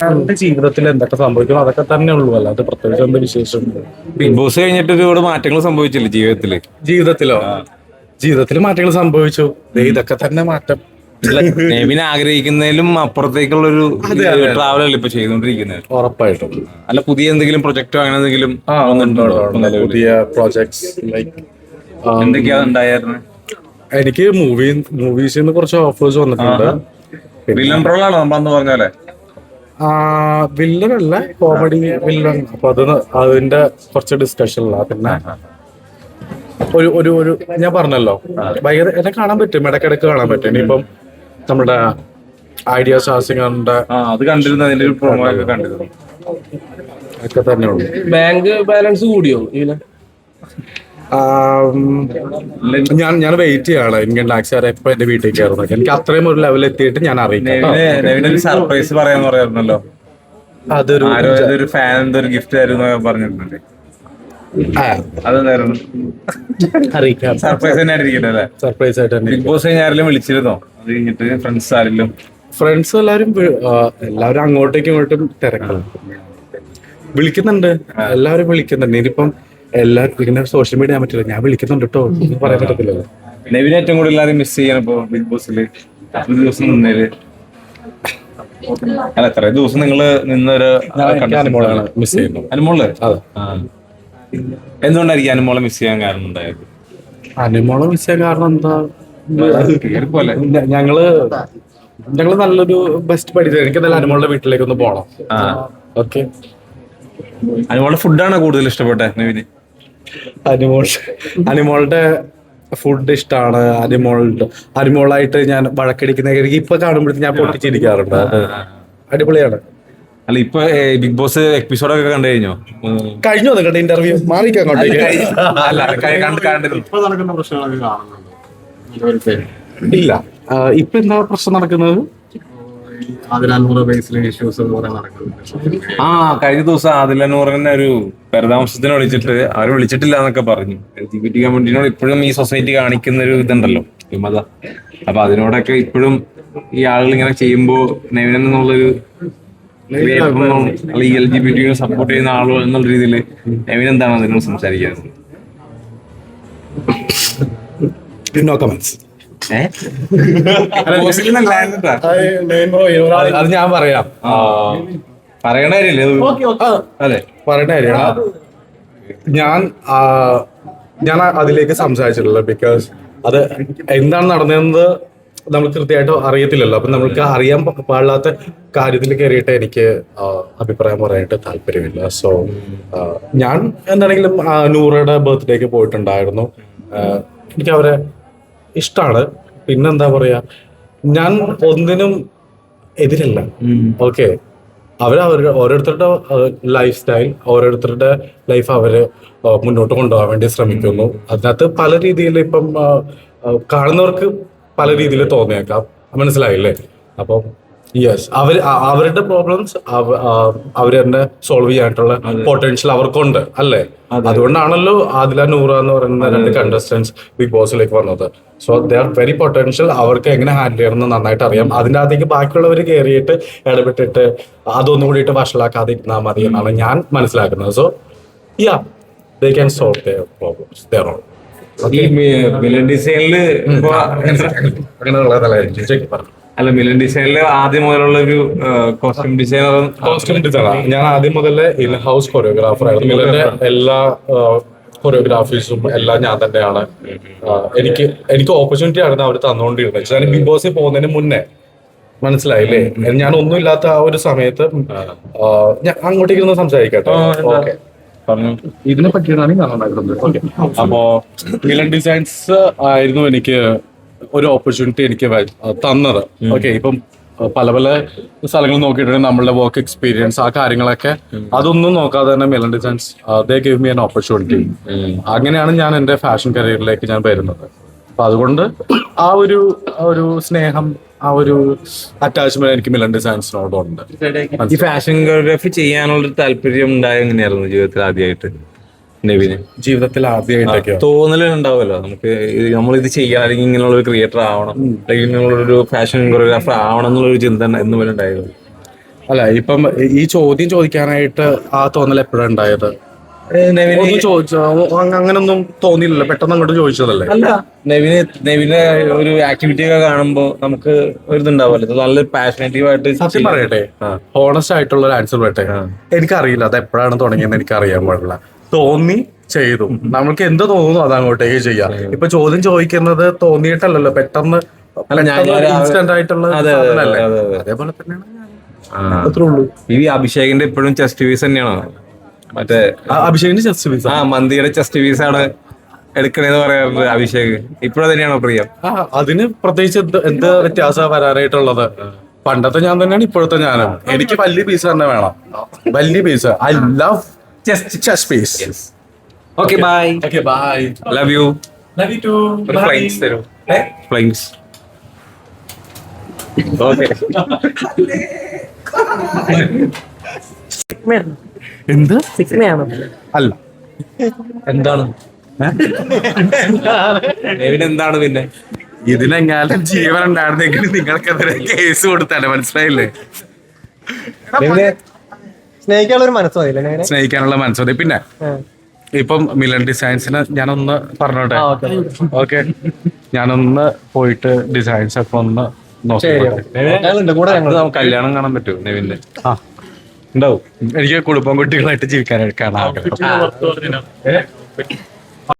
എന്റെ ജീവിതത്തിൽ എന്തൊക്കെ സംഭവിക്കണം? അതൊക്കെ തന്നെ ഉള്ളൂ. അല്ലാതെ പ്രത്യേകിച്ച് എന്ത് വിശേഷം ബിഗ് ബോസ് കഴിഞ്ഞിട്ട് ഒരുപാട് മാറ്റങ്ങൾ സംഭവിച്ചില്ലേ ജീവിതത്തിൽ? ജീവിതത്തിലോ? ജീവിതത്തിൽ മാറ്റങ്ങൾ സംഭവിച്ചു. ദേ ഇതൊക്കെ തന്നെ മാറ്റം. നെവിൻ ആഗ്രഹിക്കുന്നതിലും അപ്പുറത്തേക്കുള്ള ഒരു അതെ, അതെ. ട്രാവൽ അല്ലേ ഇപ്പൊ ചെയ്തോണ്ടിരിക്കുന്നത് ഉറപ്പായിട്ടും. അല്ല പുതിയ എന്തെങ്കിലും പ്രൊജക്റ്റോ അങ്ങനെ എന്തെങ്കിലും ആ. നിലവിൽ? പുതിയ പ്രോജക്ട്സ് ലൈക്ക് എന്തൊക്കെയാ ഉണ്ടായിരുന്നു എനിക്ക് മൂവി മൂവീസിൽ നിന്ന് കുറച്ച് ഓഫേഴ്സ് വന്നിട്ടുണ്ട്. വില്ലൻ റോളാണോ നമ്മളന്ന് പറഞ്ഞ അല്ല കോമഡി വില്ലൻ അപ്പൊ അത് അതിന്റെ കുറച്ച് ഡിസ്കഷനില്ല പിന്നെ ഒരു ഒരു ഒരു ഞാൻ പറഞ്ഞല്ലോ. ഭയങ്കര എന്നെ കാണാൻ പറ്റും ഇടക്കിടക്ക് കാണാൻ പറ്റും. ഇനിയിപ്പം നമ്മുടെ ഐഡിയ ശാസിങ്ങളുടെ ആ അത് കണ്ടിരുന്നു അതിന്റെ ഒരു പ്രൊമോ ഒക്കെ കണ്ടിരുന്നു. ഒക്കെ തന്നെയുള്ളൂ ബാങ്ക് ബാലൻസ് കൂടിയോ ഇതിന് ഞാൻ ഞാൻ വെയിറ്റ് ചെയ്യാണ്. ഇൻകം ടാക്സ് എപ്പോ എന്റെ വീട്ടിൽ കയറുന്നത് എനിക്ക് അത്രയും ഒരു ലെവൽ എത്തിയിട്ട് ഞാൻ അറിയിക്കാം സർപ്രൈസ് പറയാന്ന് പറയാറുണ്ടല്ലോ അതൊരു ഒരു ഫാൻ എന്തോ ഒരു ഗിഫ്റ്റ് ആയിരുന്നു എന്നൊക്കെ പറഞ്ഞിട്ടുണ്ട്. സർപ്രൈസ് തന്നെ ആയിരിക്കട്ടെ അല്ലേ? സർപ്രൈസ് ആയിട്ട് ബിഗ് ബോസ് ആരെങ്കിലും വിളിച്ചിരുന്നോ? അത് കഴിഞ്ഞിട്ട് ഫ്രണ്ട്സ് ആരെങ്കിലും? ഫ്രണ്ട്സ് എല്ലാവരും എല്ലാവരും അങ്ങോട്ടേക്കും ഇങ്ങോട്ടും തിരക്കണം. വിളിക്കുന്നുണ്ട്. എല്ലാവരും വിളിക്കുന്നുണ്ട്. ഇനിയിപ്പം എല്ലാവരും ഇങ്ങനെ സോഷ്യൽ മീഡിയ ചെയ്യാൻ പറ്റില്ല. ഞാൻ വിളിക്കുന്നുണ്ട് കേട്ടോ എന്ന് പറയാൻ പറ്റത്തില്ലല്ലോ. നെവിനെ ഏറ്റവും കൂടുതൽ എല്ലാവരും മിസ് ചെയ്യണം ഇപ്പൊ ബിഗ് ബോസിൽ ദിവസം നിന്നേൽ. അല്ല എത്ര ദിവസം നിങ്ങൾ നിന്നൊരു അനുമോളാണ് മിസ് ചെയ്യുന്നത്. അനുമോൾ? അതെ. എന്തുകൊണ്ടായിരിക്കും അനുമോളെ മിസ് ചെയ്യാൻ കാരണം ഉണ്ടായത്? അനുമോളെ മിസ് ചെയ്യാൻ കാരണം എന്താ? ഞങ്ങൾ ഞങ്ങൾ നല്ലൊരു ബെസ്റ്റ് പഠിച്ചത്. എനിക്ക് നല്ല അനുമോളുടെ വീട്ടിലേക്ക് ഒന്ന് പോണം ഓക്കെ. അനുമോളുടെ ഫുഡാണ് കൂടുതൽ ഇഷ്ടപ്പെട്ടെ നെവിന്? അനിമോൾ അനിമോളുടെ ഫുഡ് ഇഷ്ടമാണ് അനിമോളുടെ അനിമോളായിട്ട് ഞാൻ വഴക്കടിക്കുന്ന എനിക്ക് ഇപ്പൊ കാണുമ്പോഴത്തേക്ക് ഞാൻ പൊട്ടിച്ചിരിക്കാറുണ്ട്. അടിപൊളിയാണ്. അല്ല ഇപ്പൊ ബിഗ് ബോസ് എപ്പിസോഡ് ഒക്കെ കണ്ടു കഴിഞ്ഞോ. കഴിഞ്ഞു നിങ്ങളുടെ ഇന്റർവ്യൂ മാറിക്കാൻ അങ്ങോട്ടേക്ക് അല്ല ക- കണ്ടിരുന്നു ഇപ്പൊ നടക്കുന്ന പ്രശ്നങ്ങളൊക്കെ കാണുന്നുണ്ട്? ഇല്ല. ഇപ്പൊ എന്താ പ്രശ്നം നടക്കുന്നത്? അതിനാൽമുറ ബേസിൽ ഇഷ്യൂസ് കുറെ നടക്കുന്നുണ്ട്. ആ കഴിഞ്ഞ ദിവസം ആദിലനൂറിനെ ഒരു പരിതാമസത്തിന് വിളിച്ചിട്ട് അവർ വിളിച്ചിട്ടില്ല എന്നൊക്കെ പറഞ്ഞു. എൽ ജി ബി ടി കമ്മ്യൂണിറ്റിനോട് ഇപ്പോഴും ഈ സൊസൈറ്റി കാണിക്കുന്ന ഒരു ഇതുണ്ടല്ലോ വിമത. അപ്പൊ അതിനോടൊക്കെ ഇപ്പോഴും ഈ ആളുകൾ ഇങ്ങനെ ചെയ്യുമ്പോ നെവിൻ എന്നുള്ളൊരു അല്ലെങ്കിൽ എൽ ജി ബി ടിയെ സപ്പോർട്ട് ചെയ്യുന്ന ആളുകൾ എന്നുള്ള രീതിയിൽ നെവിൻ എന്താണ് അതിനോട് സംസാരിക്കുന്നത് നോ കമന്റ്സ് അത് ഞാൻ പറയാം. പറയണ കാര്യല്ലേ അത്? പറയണ കാര്യമാണ്. ഞാൻ ഞാൻ അതിലേക്ക് സംസാരിച്ചിട്ടില്ല ബിക്കോസ് അത് എന്താണ് നടന്നതെന്ന് നമ്മൾ കൃത്യമായിട്ട് അറിയത്തില്ലല്ലോ. അപ്പൊ നമുക്ക് അറിയാൻ പാടില്ലാത്ത കാര്യത്തിൽ കയറിയിട്ട് എനിക്ക് അഭിപ്രായം പറയാനായിട്ട് താല്പര്യമില്ല. സോ ഞാൻ എന്താണെങ്കിലും നൂറയുടെ ബർത്ത്ഡേക്ക് പോയിട്ടുണ്ടായിരുന്നു. എനിക്ക് അവരെ ഇഷ്ടമാണ് പിന്നെന്താ പറയാ ഞാൻ ഒന്നിനും എതിരല്ല. ഓക്കെ. അവർ അവരുടെ ഓരോരുത്തരുടെ ലൈഫ് സ്റ്റൈൽ ഓരോരുത്തരുടെ ലൈഫ് അവർ മുന്നോട്ട് കൊണ്ടുപോകാൻ വേണ്ടി ശ്രമിക്കുന്നു. അതിനകത്ത് പല രീതിയിൽ ഇപ്പം കാണുന്നവർക്ക് പല രീതിയിൽ തോന്നിയേക്കാം. മനസ്സിലായില്ലേ? അപ്പം യെസ് അവർ അവരുടെ പ്രോബ്ലംസ് അവർ തന്നെ സോൾവ് ചെയ്യാനായിട്ടുള്ള പൊട്ടൻഷ്യൽ അവർക്കുണ്ട് അല്ലേ? അതുകൊണ്ടാണല്ലോ ആദില നൂറ എന്ന് പറയുന്ന രണ്ട് കണ്ടസ്റ്റൻസ് ബിഗ് ബോസിലേക്ക് വന്നത്. So they are very potential അവർക്ക് എങ്ങനെ ഹാൻഡിൽ ചെയ്യണം എന്ന് നന്നായിട്ട് അറിയാം. അതിന്റെ അകത്തേക്ക് ബാക്കിയുള്ളവർ കയറിയിട്ട് ഇടപെട്ടിട്ട് അതൊന്നും കൂടിയിട്ട് വഷളാക്കാതെ ഇരുന്നാൽ മതി എന്നാണ് ഞാൻ മനസ്സിലാക്കുന്നത്. So ya they can solve their problems their all ഈ ഡിസൈനിൽ ഇപ്പൊ അങ്ങനെയുള്ളതല്ലായിരിക്കും ശരി പറഞ്ഞു. അല്ല മിലൻ ഡിസൈനിലെ ആദ്യം മുതലുള്ള ഒരു കോസ്റ്റ്യൂം ഡിസൈനർ കോസ്റ്റ്യൂം ഡിസൈനർ ഞാൻ ആദ്യം മുതലേ ഇൻ ഹൗസ് കൊറിയോഗ്രാഫർ ആയിരുന്നു മിലന്റെ എല്ലാ കൊറിയോഗ്രാഫീസും എല്ലാം ഞാൻ തന്നെയാണ് എനിക്ക് എനിക്ക് ഓപ്പർച്യൂണിറ്റി ആയിരുന്നു അവർ തന്നുകൊണ്ടിരുന്നത് ഞാൻ ബിഗ് ബോസിൽ പോകുന്നതിന് മുന്നേ. മനസ്സിലായില്ലേ? ഞാൻ ഒന്നും ഇല്ലാത്ത ആ ഒരു സമയത്ത് ഞാൻ അങ്ങോട്ടേക്ക് ഒന്ന് സംസാരിക്കട്ടെ. ഓക്കെ. പറഞ്ഞു. ഇതിനെ പറ്റിയാണ് ഞാൻ അപ്പോ മിലൻ ഡിസൈൻസ് ആയിരുന്നു എനിക്ക് ഒരു ഓപ്പർച്യൂണിറ്റി എനിക്ക് തന്നത്. ഓക്കെ ഇപ്പം പല പല സ്ഥലങ്ങൾ നോക്കിയിട്ടുണ്ടെങ്കിൽ നമ്മളുടെ വർക്ക് എക്സ്പീരിയൻസ് ആ കാര്യങ്ങളൊക്കെ. അതൊന്നും നോക്കാതെ തന്നെ മെലണ്ടി designs they give me an opportunity അങ്ങനെയാണ് ഞാൻ എന്റെ ഫാഷൻ കരിയറിലേക്ക് ഞാൻ വരുന്നത്. അപ്പൊ അതുകൊണ്ട് ആ ഒരു ഒരു സ്നേഹം ആ ഒരു അറ്റാച്ച്മെന്റ് എനിക്ക് മിലൻ ഡിസൈൻസിനോടുണ്ട് ഈ ഫാഷൻ കൊറിയോഗ്രാഫി ചെയ്യാനുള്ള താല്പര്യം ഉണ്ടായ എങ്ങനെയായിരുന്നു ജീവിതത്തിൽ ആദ്യമായിട്ട് ജീവിതത്തിൽ ആദ്യമായിട്ടൊക്കെ തോന്നലുണ്ടാവുമല്ലോ നമുക്ക് നമ്മൾ ഇത് ചെയ്യാൻ അല്ലെങ്കിൽ ഇങ്ങനെയുള്ള ഒരു ക്രിയേറ്റർ ആവണം അല്ലെങ്കിൽ ഇങ്ങനെയുള്ള ഒരു ഫാഷൻ കൊറിയോഗ്രാഫർ ആവണം എന്നുള്ള ഒരു ചിന്ത എന്ന് പോലെ ഉണ്ടായിരുന്നു അല്ല ഇപ്പം ഈ ചോദ്യം ചോദിക്കാനായിട്ട് ആ തോന്നൽ എപ്പോഴാണ് ഉണ്ടായത്? അങ്ങനൊന്നും തോന്നിയില്ല പെട്ടെന്ന് അങ്ങോട്ട് ചോദിച്ചതല്ലേ? അല്ല നെവിന് നെവിന്റെ ഒരു ആക്ടിവിറ്റി ഒക്കെ കാണുമ്പോ നമുക്ക് ഒരു ഇതുണ്ടാവല്ലോ നല്ല പാഷനേറ്റീവ് ആയിട്ട് സത്യം പറയട്ടെ ഹോണസ്റ്റ് ആയിട്ടുള്ള ഒരു ആൻസർ പറയട്ടെ. എനിക്കറിയില്ല അത് എപ്പോഴാണ് തുടങ്ങിയെന്ന് എനിക്ക് അറിയാൻ പാടില്ല. തോന്നി ചെയ്തു. നമ്മൾക്ക് എന്ത് തോന്നുന്നു അത് അങ്ങോട്ടേക്ക് ചെയ്യാം. ഇപ്പൊ ചോദ്യം ചോദിക്കുന്നത് തോന്നിയിട്ടല്ലല്ലോ? പെട്ടെന്ന് ഇൻസ്റ്റന്റ് ആയിട്ടുള്ള. അതേപോലെ തന്നെയാണ് ഈ അഭിഷേകിന്റെ ഇപ്പോഴും ചെസ്റ്റ് പീസ് തന്നെയാണോ? മറ്റേ അഭിഷേകിന്റെ ചെസ്റ്റ് പീസ് ആ. മന്തിയുടെ ചെസ്റ്റ് പീസ് ആണ് എടുക്കണേന്ന് പറയാറുണ്ട് അഭിഷേക്. ഇപ്പോഴും തന്നെയാണോ പ്രിയ? അതിന് പ്രത്യേകിച്ച് എന്ത് എന്ത് വ്യത്യാസം വരാനായിട്ടുള്ളത്? പണ്ടത്തെ ഞാൻ തന്നെയാണ് ഇപ്പോഴത്തെ ഞാനും. എനിക്ക് വലിയ പീസ് തന്നെ വേണം. വലിയ piece I love just chest piece okay bye okay bye love you love you too ഒരു ഫ്ലൈൻസ് തരും ഫ്ലൈൻസ് ഓക്കെ എന്ത്? അല്ല. എന്താണ്? എന്താണ് പിന്നെ? ഇതിനെങ്ങാനും ജീവൻ ഉണ്ടായിരുന്നെങ്കിൽ നിങ്ങൾക്കെതിരെ കേസ് കൊടുത്താലേ മനസ്സിലായില്ലേ? സ്നേഹിക്കാനുള്ള ഒരു മനസ്സ് മതി. സ്നേഹിക്കാനുള്ള പിന്നെ ഇപ്പം മിലൻ ഡിസൈൻസിന് ഞാനൊന്ന് പറഞ്ഞോട്ടെ? ഓക്കെ. ഞാനൊന്ന് പോയിട്ട് ഡിസൈൻസ് ഒക്കെ ഒന്ന് നോക്കാം കല്യാണം കാണാൻ പറ്റുമോ നെവിന്റെ ആ. ഉണ്ടാവും. എനിക്ക് കുടുംബം കുട്ടികളായിട്ട് ജീവിക്കാനായിട്ട് കാണാൻ ആഗ്രഹം.